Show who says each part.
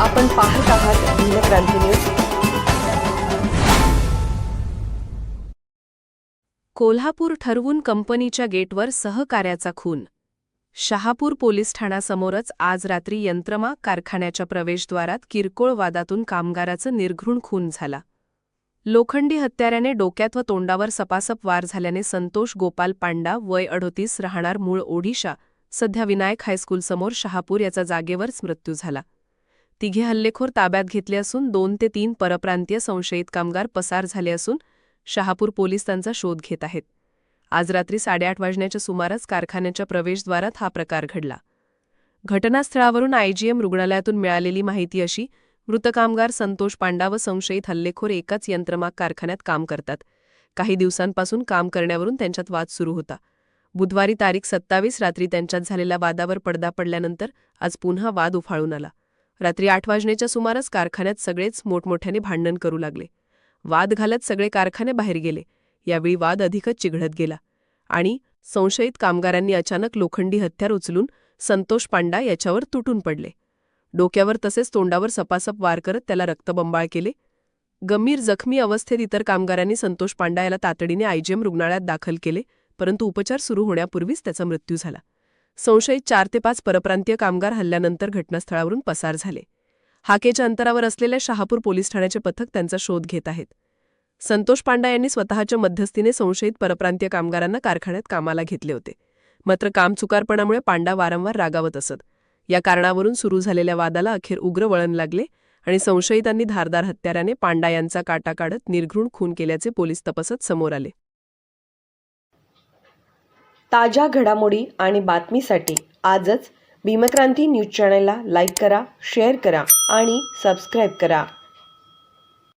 Speaker 1: आपण पाहत आहात भीमक्रांती न्यूज.
Speaker 2: कोल्हापूर ठरवून कंपनीच्या गेटवर सहकार्याचा खून. शहापूर पोलीस ठाण्यासमोरच आज रात्री यंत्रमा कारखान्याच्या प्रवेशद्वारात किरकोळ वादातून कामगाराचं निर्घृण खून झाला. लोखंडी हत्याऱ्याने डोक्यात व तोंडावर सपासप वार झाल्याने संतोष गोपाल पांडा वय अडोतीस राहणार मूळ ओडिशा सध्या विनायक हायस्कूलसमोर शहापूर याचा जागेवरच मृत्यू झाला. तिघे हल्लेखोर ताब्यात घेतले असून दोन ते तीन परप्रांतीय संशयित कामगार पसार झाले असून शहापूर पोलीस त्यांचा शोध घेत आहेत. आज रात्री साडेआठ वाजण्याच्या सुमारास कारखान्याच्या प्रवेशद्वारात हा प्रकार घडला. घटनास्थळावरून आयजीएम रुग्णालयातून मिळालेली माहिती अशी मृत कामगार संतोष पांडा व संशयित हल्लेखोर एकाच यंत्रमाग कारखान्यात काम करतात. काही दिवसांपासून काम करण्यावरून त्यांच्यात वाद सुरू होता. बुधवारी तारीख सत्तावीस रात्री त्यांच्यात झालेल्या वादावर पडदा पडल्यानंतर आज पुन्हा वाद उफाळून आला. रात्री आठ वाजण्याच्या सुमारास कारखान्यात सगळेच मोठमोठ्याने भांडण करू लागले. वाद घालत सगळे कारखाने बाहेर गेले. यावेळी वाद अधिकच चिघळत गेला आणि संशयित कामगारांनी अचानक लोखंडी हत्यार उचलून संतोष पांडा याच्यावर तुटून पडले. डोक्यावर तसेच तोंडावर सपासप वार करत त्याला रक्तबंबाळ केले. गंभीर जखमी अवस्थेत इतर कामगारांनी संतोष पांडा याला तातडीने आयजीएम रुग्णालयात दाखल केले परंतु उपचार सुरू होण्यापूर्वीच त्याचा मृत्यू झाला. संशयित चार ते पाच परप्रांतीय कामगार हल्ल्यानंतर घटनास्थळावरून पसार झाले. हाकेच्या अंतरावर असलेल्या शहापूर पोलीस ठाण्याचे पथक त्यांचा शोध घेत आहेत. संतोष पांडा यांनी स्वतःच्या मध्यस्थीने संशयित परप्रांतीय कामगारांना कारखान्यात कामाला घेतले होते. मात्र काम चुकारपणामुळे पांडा वारंवार रागावत असत. या कारणावरून सुरू झालेल्या वादाला अखेर उग्र वळण लागले आणि संशयितांनी धारदार हत्याराने पांडा यांचा काटा काढत निर्घृण खून केल्याचे पोलीस तपासात समोर आले.
Speaker 1: ताज्या घडामोडी आणि बातमीसाठी आजच भीमक्रांती न्यूज चॅनलला लाईक करा शेअर करा आणि सबस्क्राईब करा.